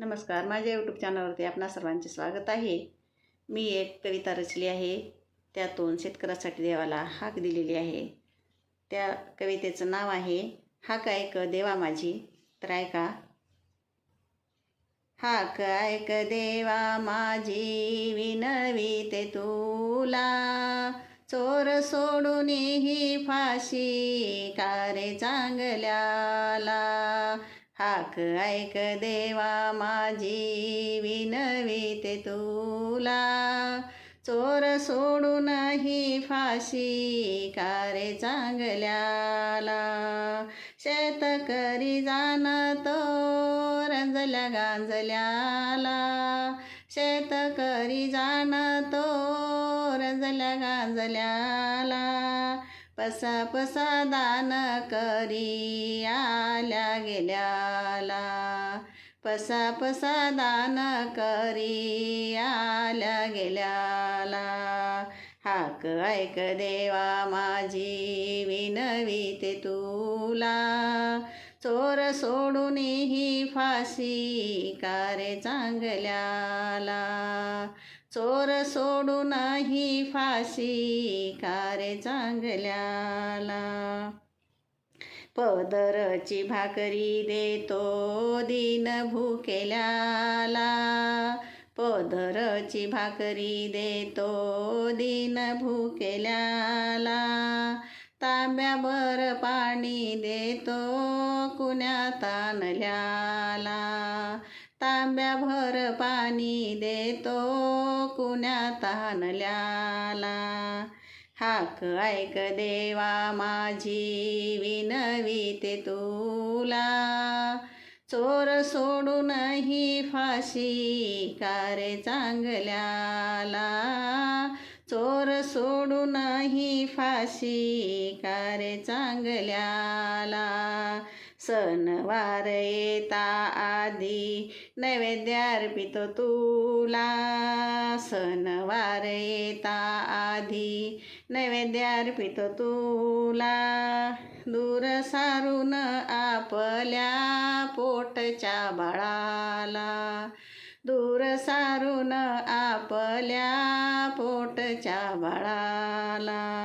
नमस्कार माझ्या यूट्यूब चॅनलवरती आपणा सर्वांचे स्वागत आहे. मी एक कविता रचली आहे. त्यातून शेतकऱ्यासाठी देवाला हाक दिलेली आहे. त्या कवितेचं नाव आहे हाक ऐक देवा माझी? तर ऐका. हाक ऐक देवा माझी? विनविते तुला चोर सोडूनही फाशी कारे चांगल्याला? हाक ऐक देवा माझी विनवीते तुला. चोर सोडूनही फाशी कारे चांगल्याला. जाण तो रंजल्या गांजल्याला. शेतकरी जाणतो रंजल्या गांजल्याला. पसा पसा दान करी आल्या गेल्याला. पसा पसा दान करी आल्या गेल्याला. हाक ऐक देवा माझी विनवीते तुला. चोर सोडूनही फाशी कारे चांगल्याला. चोर सोडू नाही फाशी कारे चांगल्याला. पदरची भाकरी देतो दिन भुकेल्याला पदरची भाकरी देतो दिन भुकेल्याला तांब्याभर पाणी देतो कुण्या आणल्याला. तांब्याभर पाणी देतो कुण्या तानल्याला हाक ऐक देवा माझी विनवीते तुला. चोर सोडूनही फाशी कारे चांगल्याला. चोर सोडूनही फाशी कारे चांगल्याला. सणवार येता आधी नैवेद्य अर्पितो तुला. सणवार येता आधी नैवेद्य अर्पितो तुला. दूर सारून आपल्या पोटच्या बाळाला. दूर सारून आपल्या पोटच्या बाळाला.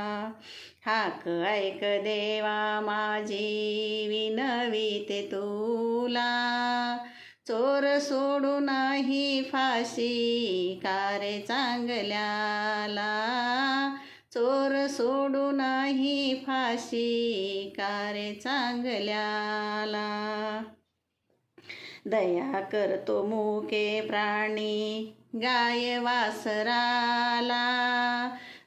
हाक ऐक देवा माझी विनवीते तुला. चोर सोडू नाही फाशी कारे चांगल्याला. चोर सोडू नाही फाशी कारे चांगल्याला. दया करतो मुके प्राणी गाय वासराला.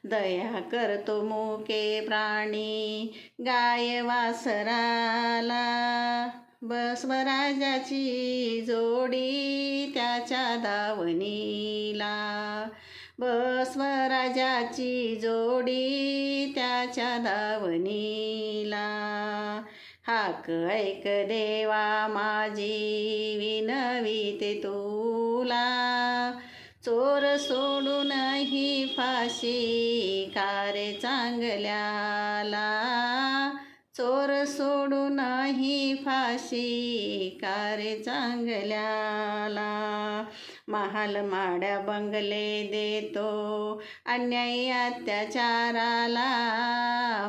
दया करतो मुके प्राणी गाय वासराला. बसवराजाची जोडी त्याच्या दावणीला. बसवराजाची जोडी त्याच्या दावणीला. हाक ऐक देवा माझी विनवीते तुला. चोर सोडून ही फाशी कारे चांगल्याला. चोर सोडून ही फाशी कारे चांगल्याला. महाल माड्या बंगले देतो अन्यायी अत्याचाराला.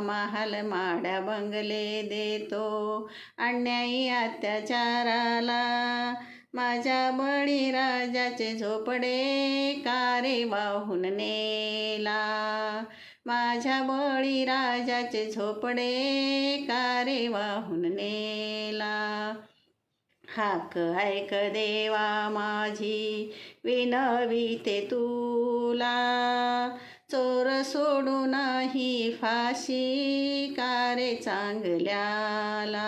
महाल माड्या बंगले देतो अन्यायी अत्याचाराला. माझ्या बळीराजाचे झोपडे कारे वाहून नेला. माझ्या बळीराजाचे झोपडे कारे वाहून नेला. हाक ऐक देवा माझी विनवीते तुला. चोर सोडू नाही फाशी कारे चांगल्याला.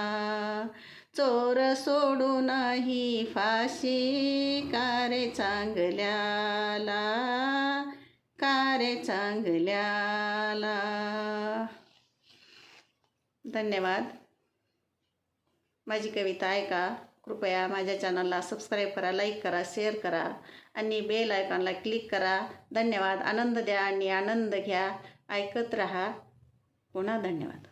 चोर सोडू नाही फाशी कारे चांगल्याला? कारे चांगल्याला? धन्यवाद. माझी कविता ऐका. कृपया माझ्या चॅनलला सबस्क्राईब करा लाईक करा शेअर करा आणि बेल आयकॉनला क्लिक करा. धन्यवाद. आनंद द्या आणि आनंद घ्या. ऐकत रहा. पुन्हा धन्यवाद.